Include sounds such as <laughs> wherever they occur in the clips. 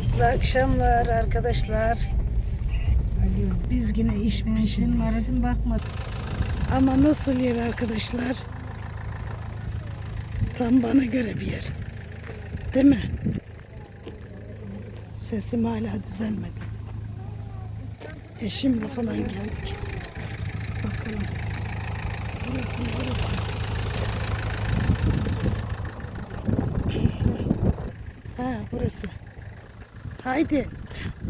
Mutlu akşamlar arkadaşlar. Biz yine iş peşindeyiz. bakmadım. Ama nasıl yer arkadaşlar? Tam bana göre bir yer. Değil mi? Sesim hala düzelmedi. Eşimle falan geldik. Bakalım. Burası burası. Ha burası. Haydi.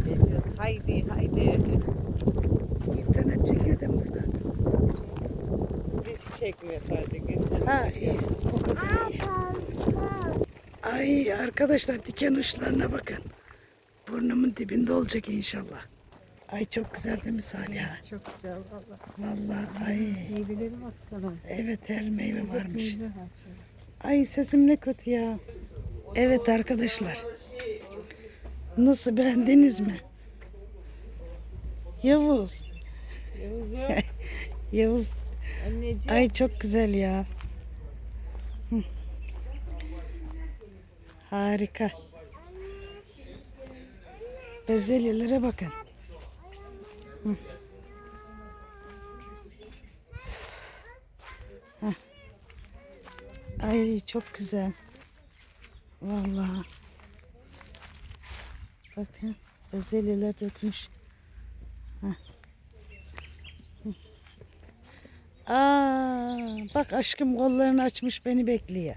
Deniyoruz. Haydi haydi. İnternet çekiyor değil mi burada? Hiç çekmiyor sadece gündem. Ha iyi. O kadar iyi. Ay arkadaşlar diken uçlarına bakın. Burnumun dibinde olacak inşallah. Ay çok güzel değil mi Saliha? Çok güzel valla. Vallahi ay. Meyveleri baksana. Evet her meyve varmış. Ay sesim ne kötü ya. Evet arkadaşlar. Nasıl beğendiniz mi? Yavuz. Yavuzum. <laughs> Yavuz. Anneciğim. Ay çok güzel ya. Hı. Harika. Bezelyelere bakın. Hı. Heh. Ay çok güzel. Vallahi. Bakın bezelyeler dökmüş. Aa, bak aşkım kollarını açmış beni bekliyor.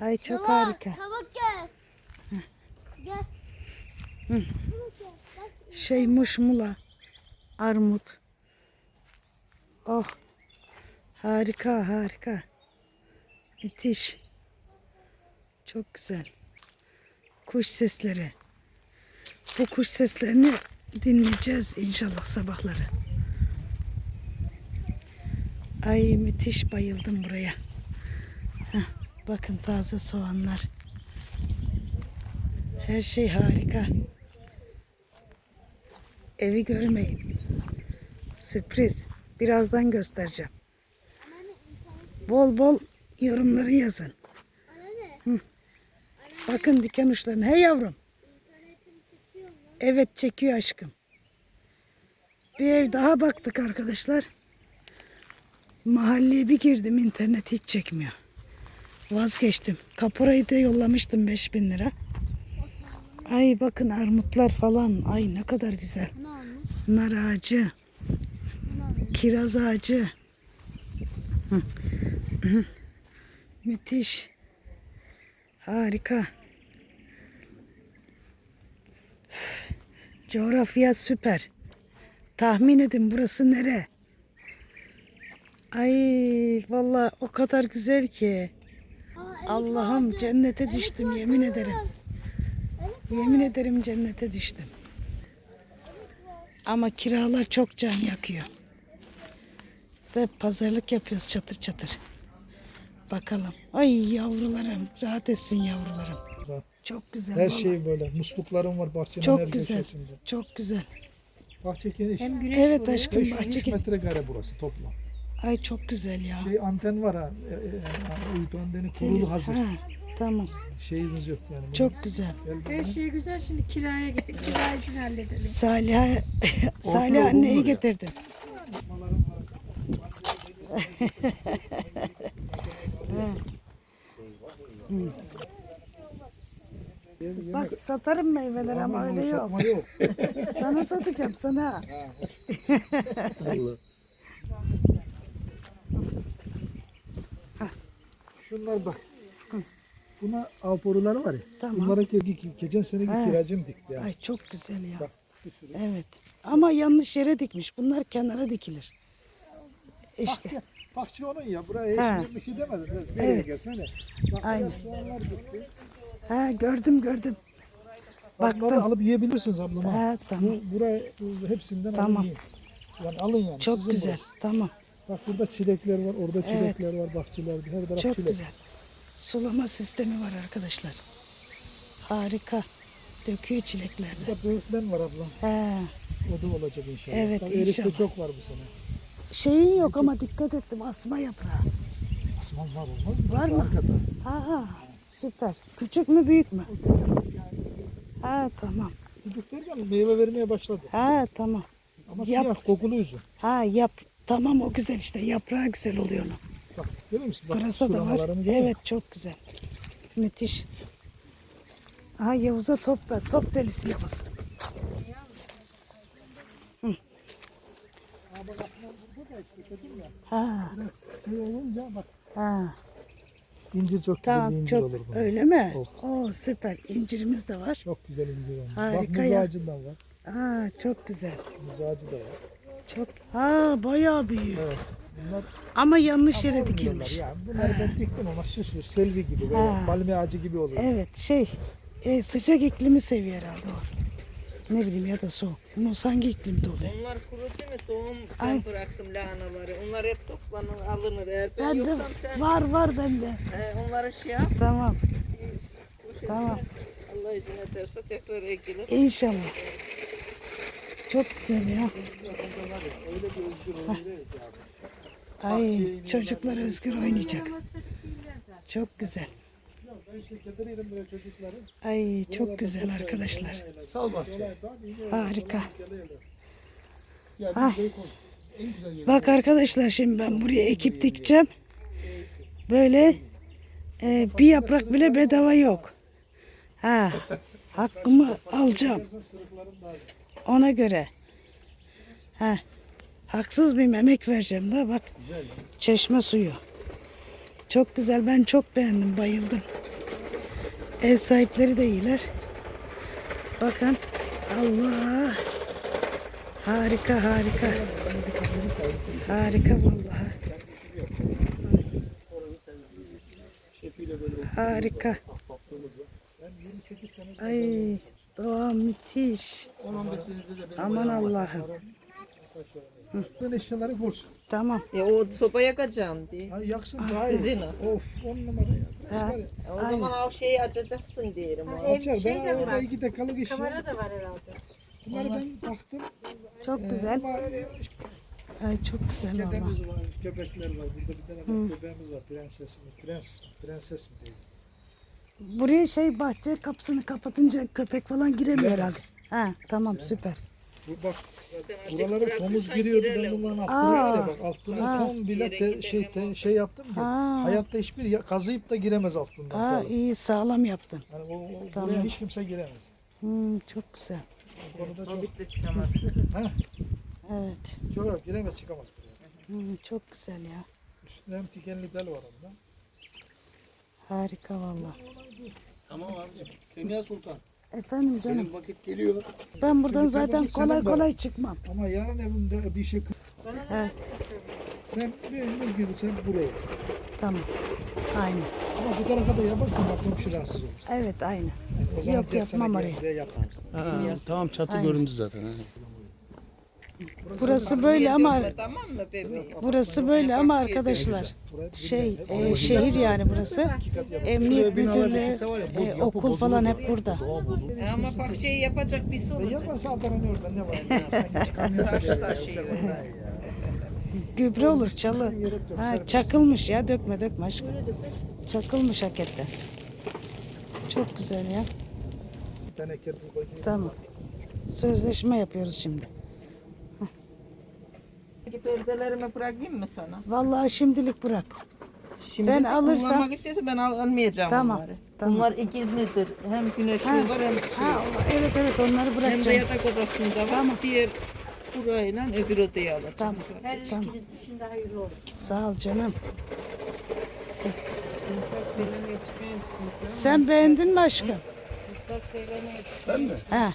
Ay çok harika. Çabuk gel. Gel. Şey muşmula, armut. Oh, harika harika. Müthiş. Çok güzel. Kuş sesleri. Bu kuş seslerini dinleyeceğiz inşallah sabahları. Ay müthiş bayıldım buraya. Heh, bakın taze soğanlar. Her şey harika. Evi görmeyin. Sürpriz. Birazdan göstereceğim. Bol bol yorumları yazın. Bakın diken uçlarına. Hey yavrum. Evet çekiyor aşkım. Bir ev daha baktık arkadaşlar. Mahalleye bir girdim internet hiç çekmiyor. Vazgeçtim. Kaporayı da yollamıştım 5000 lira. Ay bakın armutlar falan. Ay ne kadar güzel. Nar ağacı. Kiraz ağacı. Müthiş. Harika. Coğrafya süper. Tahmin edin burası nere? Ay vallahi o kadar güzel ki. Allah'ım cennete düştüm yemin ederim. Yemin ederim cennete düştüm. Ama kiralar çok can yakıyor. De pazarlık yapıyoruz çatır çatır. Bakalım. Ay yavrularım. Rahat etsin yavrularım. Çok güzel. Her vallahi. şey böyle. Musluklarım var bahçenin her çok güzel. köşesinde. Çok güzel. Bahçe geniş. Hem güneş Evet vuruyor. aşkım 503 bahçe. metrekare burası toplam. Ay çok güzel ya. Şey anten var ha. E, e, uydu anteni kurulu Deniz, hazır. ha, tamam. Şeyiniz yok yani. bunun. Çok güzel. Her şey güzel şimdi kiraya gittik. Kira için halledelim. Salih Salih anneyi getirdim. <laughs> Bak satarım meyveleri ama öyle yok. yok. <laughs> Sana satacağım sana. Allah. <laughs> Şunlar bak. Buna alporuları var ya. Tamam. Bunların ke- ke- geçen seneki He. kiracım dikti ya. Ay çok güzel ya. Bak bir sürü. Evet. Ama yanlış yere dikmiş. Bunlar kenara dikilir. İşte. Bahçe, bahçe onun ya. Buraya hiç bir şey demedin. Nereye Evet. gelsene. Bak Aynen. Ha gördüm gördüm. Baktım. Baktım. alıp yiyebilirsiniz ablama. Ha tamam. Bu, buraya bu hepsinden Tamam. alın yiyin. Yani alın yani. Çok sizin güzel. burası. Tamam. Bak burada çilekler var, orada çilekler var, bahçelerde her taraf Çok çilek. güzel. Sulama sistemi var arkadaşlar. Harika. Döküyor çileklerden. Burada böğürtlen var ablam. He. O da olacak inşallah. Evet, Tabii inşallah. çok var bu sene. Şeyin yok ama dikkat ettim asma yaprağı. Asman var olmaz mı? Var mı? Arkada. Ha ha. Süper. Küçük mü büyük mü? Ha tamam. Çocuk derken meyve vermeye başladı. Ha tamam. Ama Yap. siyah kokulu üzüm. Ha yap. Tamam o güzel işte. Yaprağı güzel oluyor onun. Bak görüyor musun? Bak, Pırasa da var. Evet çok güzel. Müthiş. Aha Yavuz'a top da. Top delisi Yavuz. Hı. Ha, Şey olunca bak ha. incir çok güzel bir Tamam incir çok olur bu. öyle mi? Oh. Oo süper. İncirimiz de var. Çok güzel incir olur. Harika Bak muz ya. ağacından var. Aa çok güzel. Muz ağacı da var. Çok. Ha bayağı büyüyor. Evet. Bunlar Ama yanlış yere dikilmiş. Ya. Bunları ben diktim ama süslü, selvi gibi böyle Ha. palmiye ağacı gibi oluyor. Evet şey e, sıcak iklimi seviyor herhalde o. Ne bileyim ya da soğuk. Muz hangi iklimde oluyor? Onlar kuru değil mi? Tohum Ay. ben bıraktım lahanaları. Onlar hep toplanır alınır. Eğer ben Bende yoksam sen var var bende. e, onları şey yap. Tamam Tamam. Allah izin ederse tekrar ekilir. inşallah. Çok güzel ya. Ay çocuklar özgür oynayacak. Çok güzel. Ay çok güzel arkadaşlar. Sal bahçe. Harika. Güzel yeri. Bak arkadaşlar şimdi ben buraya ekip dikeceğim. Böyle e, bir yaprak bile bedava yok. Ha, hakkımı alacağım. Ona göre. Ha, haksız bir emek vereceğim da bak. Çeşme suyu. Çok güzel. Ben çok beğendim. Bayıldım. Ev sahipleri de iyiler. Bakın. Allah. Harika harika. Harika vallahi. Harika. Ben 28 sene Ay doğa müthiş. 10-15 senedir de benim Aman Allah'ım. Ben eşyaları kursun. Tamam. Ya o soba yakacağım diye. Ay yaksın daha iyi. Of on numara. Ha, o zaman o şeyi açacaksın diyelim. ona. Açar ben orada iki dakikalık iş. Kamera da var herhalde. Bunları ben taktım. çok güzel. Ama Ay çok güzel valla. kedemiz var, köpekler var. Burada bir tane köpeğimiz var. Prenses mi? Prens, prenses mi değil? Buraya şey bahçe kapısını kapatınca köpek falan giremiyor herhalde. Ha tamam süper. Bu bak buralara domuz giriyordu. Ben bunların altına ya bak altına Ha. ton bile te- şey, te- şey yaptım ki. Ha. Hayatta hiçbir ya- kazıyıp da giremez altından. Aa falan. iyi sağlam yaptın. Yani o, o- Tamam. buraya hiç kimse giremez. Hmm, çok güzel. Konuda çok, Hobbit de çıkamaz. <laughs> Heh, Evet. çok yok, giremez çıkamaz buraya. Hmm, çok güzel ya. Üstünde hem tikenli tel var onda. Harika valla. Tamam abicim. Semiha Sultan. Efendim canım Benim vakit geliyor. ben buradan Şimdi sen zaten bunu senin kolay kolay çıkmam. Ama yarın evimde bir şey He, sen bir evime girsen buraya. tamam. Aynen. Ama bu tarafa da yaparsan bak komşu rahatsız olur. Evet aynen. O zaman Yok, yapmam gel, oraya. yapma. tamam çatı Aynen. göründü zaten. Ha. Burası böyle ama Tamam mı bebeğim? burası böyle ama arkadaşlar şey e, şehir yani burası. Emniyet müdürlüğü, e, okul falan hep burada. E Ama bak şeyi yapacak birisi E olacak. yaparsa Adana'nın orada ne var? <laughs> Sen hiç kamyon Taş da taş şey orada. Gübre olur çalı. Ha, çakılmış ya dökme dökme aşkım. Çakılmış hakikaten. Çok güzel ya. Bir tane kettle koy. Tamam. Sözleşme yapıyoruz şimdi. Perdelerimi bırakayım mı sana? Vallahi şimdilik bırak. Şimdi Ben de alırsam- kullanmak istiyorsa ben al, almayacağım Tamam, onları. tamam. Bunlar ikizlidir. Hem güneşli Ha, var hem şey. Ha, evet evet onları Hem de bırakacağım. yatak odasında var. Tamam. Diğer burayla öbür odaya alacağım. Tamam. zaten. tamam. Sağ ol canım. Sen beğendin mi aşkım? Ben mi? Ha.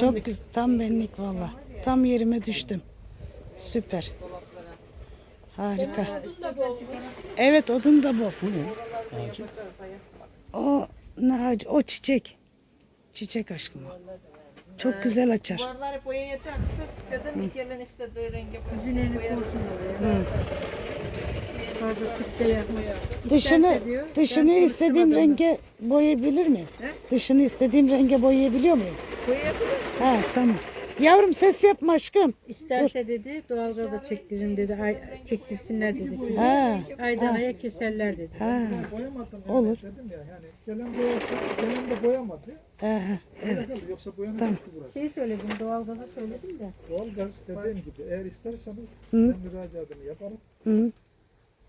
Çok güzel. Tam benlik valla. Tam yerime düştüm. Süper. Harika. Evet odun da bu. Bu ne? Ağacı. O ne ağacı? O çiçek. Çiçek aşkım o. Çok güzel açar. Duvarları boyayacaktık. Dedim ki gelin istediği renge Yüzüne Dışını dışını istediğim renge boyayabilir miyim? He? Dışını istediğim renge boyayabiliyor muyum? Boyayabilirsin. Ha tamam. Yavrum ses yapma aşkım. İsterse dedi doğalgazda çektiririm dedi. Ay, çektirsinler dedi sizi. Ha. Aydan aya keserler dedi. Ha. Boyamadım Olur. dedim ya yani gelen boyası gelen de boyamadı. Ha, ha. Evet. Yoksa boyanacaktı burası. Şey söyledim doğalgaza söyledim de. Doğalgaz dediğim gibi eğer isterseniz Hı. ben müracaatımı yaparım. Hı.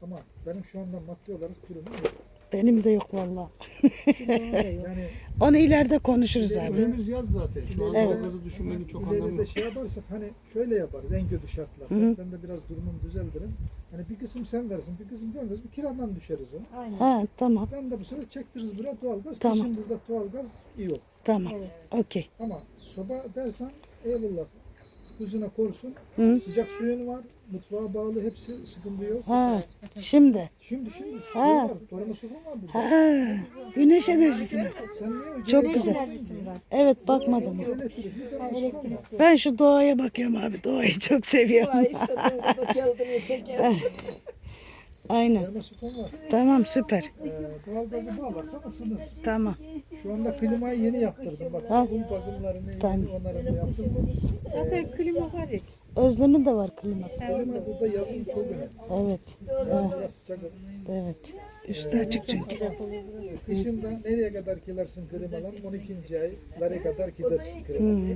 Ama benim şu anda maddi olarak durumum yok. Benim de yok vallahi. <laughs> Yani Onu ileride konuşuruz abi. Önümüz yaz zaten. Şu an Evet. doğalgazı düşünmenin çok anlamı ileride yok. şey yaparsak hani şöyle yaparız en kötü şartlarda. Hı hı. Ben de biraz durumumu düzeltirim. Hani bir kısım sen versin, bir kısım ben veririz. Bir kiradan düşeriz o. Aynen. Ha tamam Ben de bu sefer çektiririz buraya doğalgaz. Tamam. Kışın burada doğalgaz iyi olur. tamam. Okey. Ama soba dersen eyvallah. Kuzuna korsun. Hı. Sıcak suyun var. Mutfağa bağlı hepsi sıkıntı yok. Ha şimdi. Şimdi şimdi su Ha. var. Koruma su var burada. Ha güneş enerjisi mi? Sen niye Çok güzel. Evet bakmadım. Var. Ben şu doğaya bakıyorum abi. Doğayı çok seviyorum. Ay istediğin kadar kendini çeker. <laughs> Aynen. Var. Tamam süper. Ee, doğalgazı bağlarsan ısınır. Tamam. Şu anda klimayı yeni yaptırdım. Bak Ha. kum bakımlarını Tamam. onları da yaptırdım. Zaten klima var ya. Özlem'in de var klima. Klima burada yazın çok önemli. Evet. Yazın biraz sıcak olur. Evet. Üstü açık çünkü. Kışın da nereye kadar kilersin klimalar? 12. aylara kadar gidersin klima.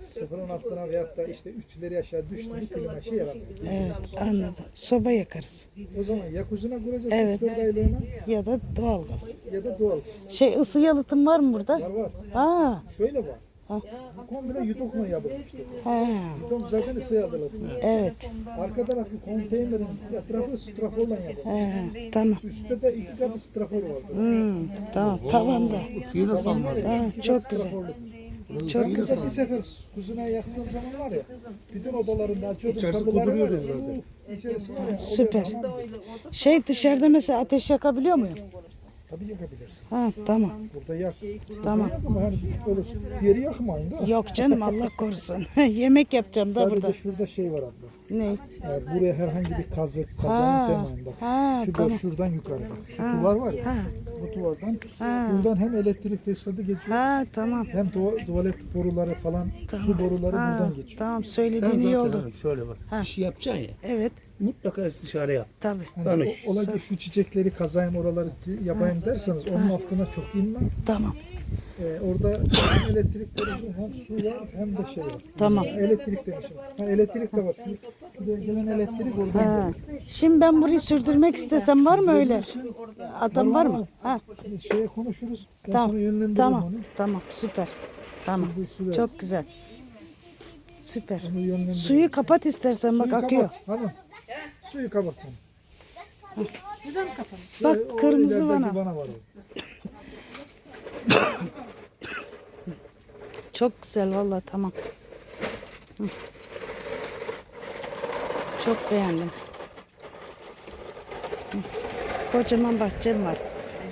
Sıfırın altına veyahut da işte üçleri aşağı düştü mü klima şey yaramıyor. Evet anladım. Soba yakarız. O zaman ya kuzuna kuracağız Evet. 3-4 aylığına Ya da doğalgaz. ya da doğal. Şey ısı yalıtım var mı burada? Var var. Ha. Şöyle var. Ha. Bu komple yudokla yapılmıştı. Ha. Yudok zaten ısı aldılar. Evet. Arka tarafı konteynerin etrafı straforla yapılmış. Ha. Tamam. Üstte de iki katı strafor vardı. Hmm, tamam. Tavanda. Isıyı da salmadı. Ha, çok güzel. Çok güzel. Bir sefer kuzuna yaktığım zaman var ya, bütün odalarında açıyordum İçerisi kuduruyordu zaten. İçerisi var ya. Süper. Şey dışarıda mesela ateş yakabiliyor muyum? Tabii yakabilirsin. Ha tamam. Burada yak. Tamam. Ama hani öyle diğeri yakmayın da. Yok canım Allah korusun. <laughs> <laughs> Yemek yapacağım da Sadece burada. şurada şey var abla. Ne? Yani buraya herhangi bir kazık, Ha, kazan demeyin bak. ha, Şu tamam. şuradan yukarı bak. Şu duvar var ya. Ha. Bu duvardan. Ha. Buradan hem elektrik tesisatı geçiyor. Ha tamam. Hem tuva- tuvalet boruları falan, su boruları Ha, buradan geçiyor. tamam Sen söylediğin iyi zaten oldu. abi şöyle bak. Ha. Bir şey yapacaksın ya. Evet Mutlaka istişare yap. tabii. Hani Danış. o- Ola ki şu çiçekleri kazayım oraları yapayım derseniz onun altına çok inme. Tamam. Ee, orada hem elektrik borusu hem su var hem de şey var. Tamam. Elektrik demişim. Ha, elektrik de var. Şuraya gelen elektrik oradan Ha. Şimdi ben burayı sürdürmek istesem var mı öyle? Adam var mı? Ha. Şimdi şeye konuşuruz. Ben Tamam. sana yönlendiririm Tamam. onu. Tamam süper. Tamam. Şimdi. Çok güzel. Süper. Suyu kapat istersen bak Suyu akıyor. kapat, Hanım. Suyu kapat sen. Bak, Ee, o kırmızı ilerideki vana. var o. Çok güzel vallahi tamam. Hı. Çok beğendim. Hı. Kocaman bahçem var.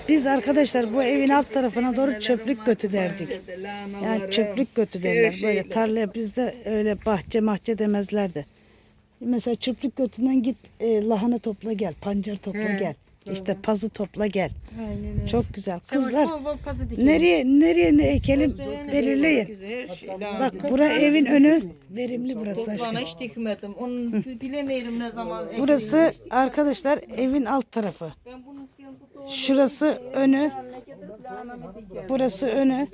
Biz arkadaşlar bu evin alt tarafına doğru çöplük götü derdik. Yani çöplük götü derler. Böyle tarlaya bizde öyle bahçe mahçe demezlerdi. Mesela çöplük götünden git e, lahana topla gel, pancar topla gel. İşte pazı topla gel. Aynen öyle. Çok güzel. Kızlar Bol bol pazı dikelim. nereye nereye ne ekelim belirleyin. Her şey Bak bura evin önü verimli burası aşkım. Bana hiç dikmedim. Onu <laughs> bilemiyorum ne zaman. Burası arkadaşlar evin alt tarafı. Ben bunu Şurası önü, lahanamı dikerim. burası önü.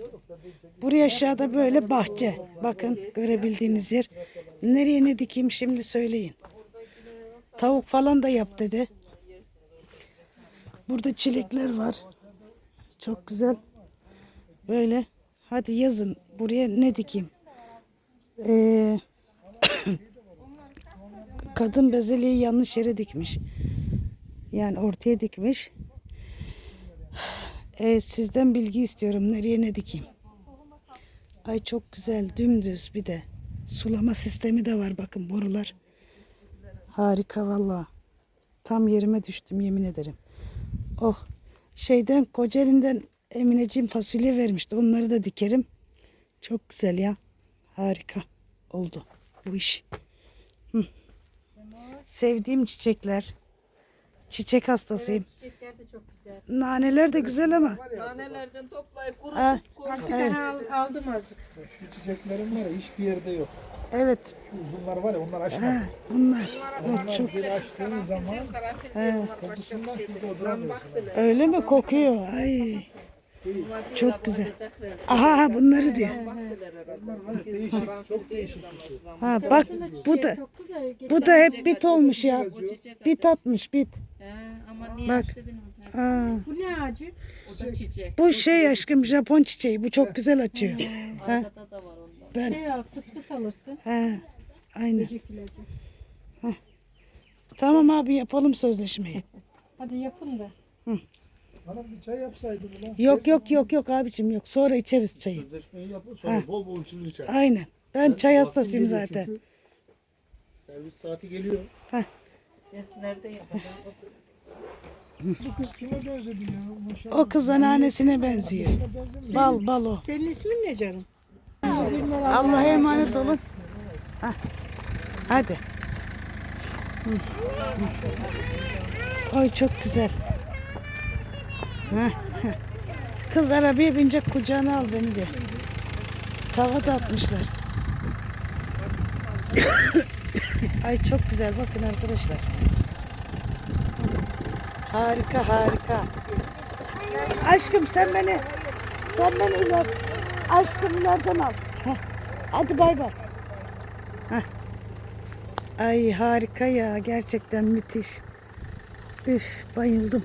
Buraya aşağıda böyle bahçe. Bakın görebildiğiniz yer. Nereye ne dikeyim şimdi söyleyin. Tavuk falan da yap dedi. Burada çilekler var. Çok güzel. Böyle. Hadi yazın. Buraya ne dikeyim? Ee, <coughs> kadın bezeliği yanlış yere dikmiş. Yani ortaya dikmiş. Ee, sizden bilgi istiyorum. Nereye ne dikeyim? Ay çok güzel. Dümdüz bir de. Sulama sistemi de var. Bakın borular. Harika valla. Tam yerime düştüm yemin ederim. Oh. Şeyden Kocaeli'nden Emineciğim fasulye vermişti. Onları da dikerim. Çok güzel ya. Harika oldu bu iş. Hı. Sevdiğim çiçekler. Çiçek hastasıyım. Çiçekler de çok güzel. Naneler de güzel ama. Nanelerden toplayıp Ha, kurutup Azıcık koysun. daha al- aldım azıcık. Şu çiçeklerin var ya hiçbir yerde yok. Evet. Şu uzunlar var ya onlar Ha, açmadı. bunlar. Onlar bir açtığın zaman kokusundan şurada değil. oturamıyorsun. Öyle mi kokuyor? Ay. Çok güzel. Aha ha, bunları diyor. Değişik, çok değişik bir şey. Ha bak bu da bu da hep bit olmuş ya. Bit atmış bit. Bak. Ha, Bu ne ağacı? O da çiçek. bu şey aşkım Japon çiçeği. Bu çok güzel açıyor. Arkada da var ondan. Ben Şey al fıs fıs alırsın. he. Aynen. Böcek ilacı. Tamam abi yapalım sözleşmeyi. Hadi yapın da. Hanım bir çay yapsaydı ulan. Yok yok yok yok abicim yok. Sonra içeriz çayı. Sözleşmeyi yapın sonra bol bol içilir içer. Aynen. Ben çay Vaktim hastasıyım geliyor zaten. çünkü. Servis saati geliyor. Nerede yapacağım? Bu kız kime benzedi ya? Maşallah. O kız anneannesine benziyor. Kime benzemiyor. Bal bal o. Senin ismin ne canım? Allah'a emanet olun. Hah. Hadi. Hı. Ay çok güzel. Kız arabaya binecek kucağına al beni diyor. Tava da atmışlar. <coughs> Ay çok güzel bakın arkadaşlar. Harika harika. Aşkım sen beni sen beni iler, aşkım ileriden al. Hadi bay bay. Ay harika ya gerçekten müthiş. Üf bayıldım.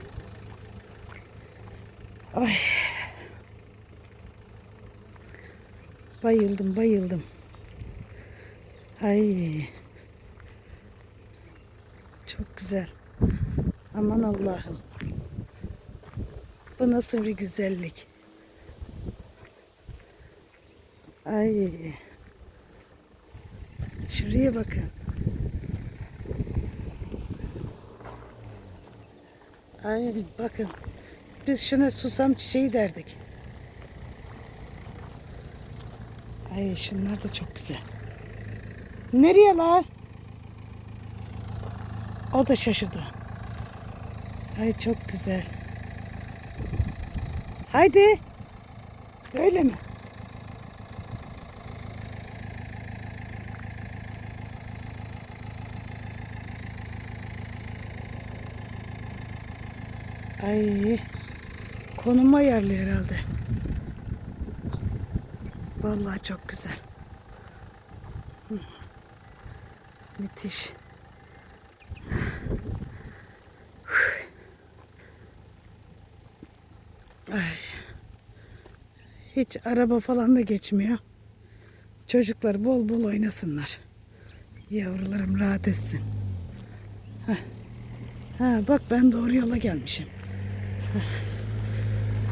Ay. Bayıldım bayıldım. Ay. Çok güzel. Aman Allah'ım. Bu nasıl bir güzellik. Ay. Şuraya bakın. Ay bakın. Biz şuna susam çiçeği derdik. Ay şunlar da çok güzel. Nereye la? O da şaşırdı. Ay çok güzel. Haydi. Öyle mi? Ay. Konum ayarlıyor herhalde. Vallahi çok güzel. Müthiş. Ay. Hiç araba falan da geçmiyor. Çocuklar bol bol oynasınlar. Yavrularım rahat etsin. Heh. Ha bak ben doğru yola gelmişim. Heh.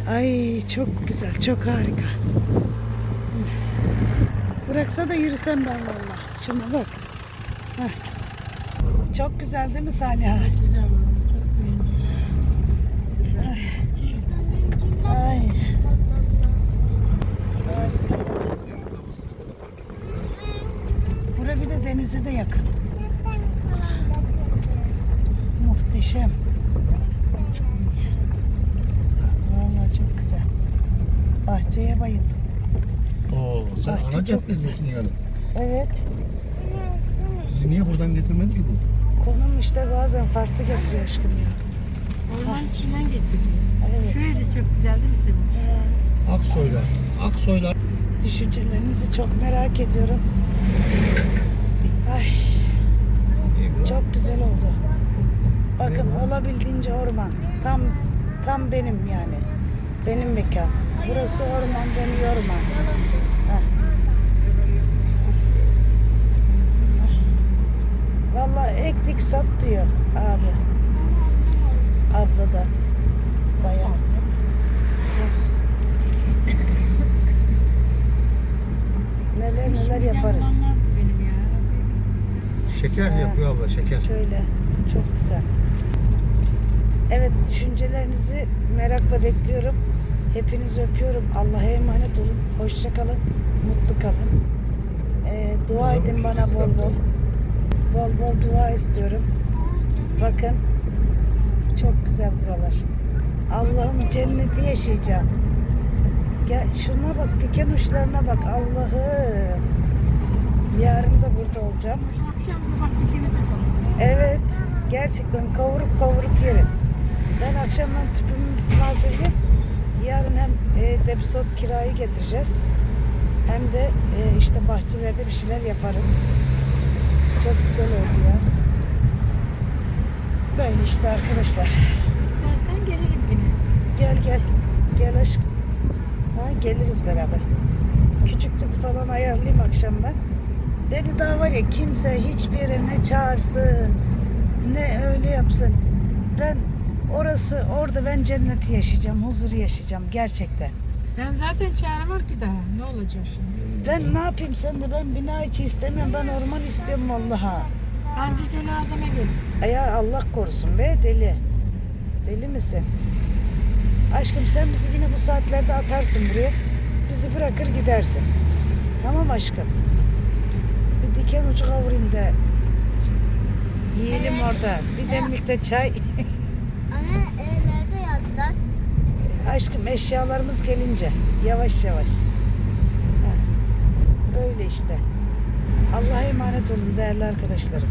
Ay çok güzel, çok harika. Bıraksa da yürüsem ben vallahi. Şuna bak. Heh. Çok güzel değil mi Saliha? Güzel oldu. Çok beğendim. Ay. Bura bir de denize de yakın. Muhteşem. Vallahi çok güzel. Bahçeye bayıldım. Oo, sen Bahçe ana çok caddesindesin yani. Evet. Bizi niye buradan getirmedi ki bu? Konum işte bazen farklı getiriyor aşkım ya. Orman içinden getiriyor. Evet. Şu ev de çok güzel değil mi Sevinç? Aksoylar. Aksoylar. Düşüncelerinizi çok merak ediyorum. Ay çok güzel oldu. Bakın olabildiğince orman. Tam tam benim yani. Benim mekan. Burası orman, benim orman. Heh. Vallahi ektik sat diyor abi. Abla da. Bayan. Neler neler yaparız. Şeker yapıyor abla şeker. Şöyle çok güzel. Evet düşüncelerinizi merakla bekliyorum. Hepinizi öpüyorum. Allah'a emanet olun. Hoşça kalın. Mutlu kalın. Ee, dua edin bana bol bol. Bol bol dua istiyorum. Bakın Çok güzel buralar. Allah'ım cenneti yaşayacağım. Gel şuna bak diken uçlarına bak Allah'ım. Yarın da burada olacağım. Evet. Gerçekten kavurup kavurup yerim. Ben akşamdan tüpümü hazırlayıp yarın hem e, depisot kirayı getireceğiz. Hem de e, işte bahçelerde bir şeyler yaparım. Çok güzel oldu ya. Böyle işte arkadaşlar. İstersen gelirim yine. Gel gel. Gel aşkım. Ha, geliriz beraber. Küçük tüp falan ayarlayayım akşamdan. Beni daha var ya kimse hiçbir yere ne çağırsın ne öyle yapsın. Ben orası orada ben cenneti yaşayacağım, huzuru yaşayacağım gerçekten. Ben zaten çağıramam ki daha. Ne olacak şimdi? Ben ne yapayım sen de ben bina içi istemiyorum ben orman istiyorum vallaha. Anca cenazeme gelirsin. Ya Allah korusun be deli. Deli misin? Aşkım sen bizi yine bu saatlerde atarsın buraya. Bizi bırakır gidersin. Tamam aşkım. Bir diken ucu kavurayım da. Yiyelim orada. Bir demlik de çay. <laughs> Aşkım eşyalarımız gelince. Yavaş yavaş. Heh. Böyle işte. Allah'a emanet olun değerli arkadaşlarım.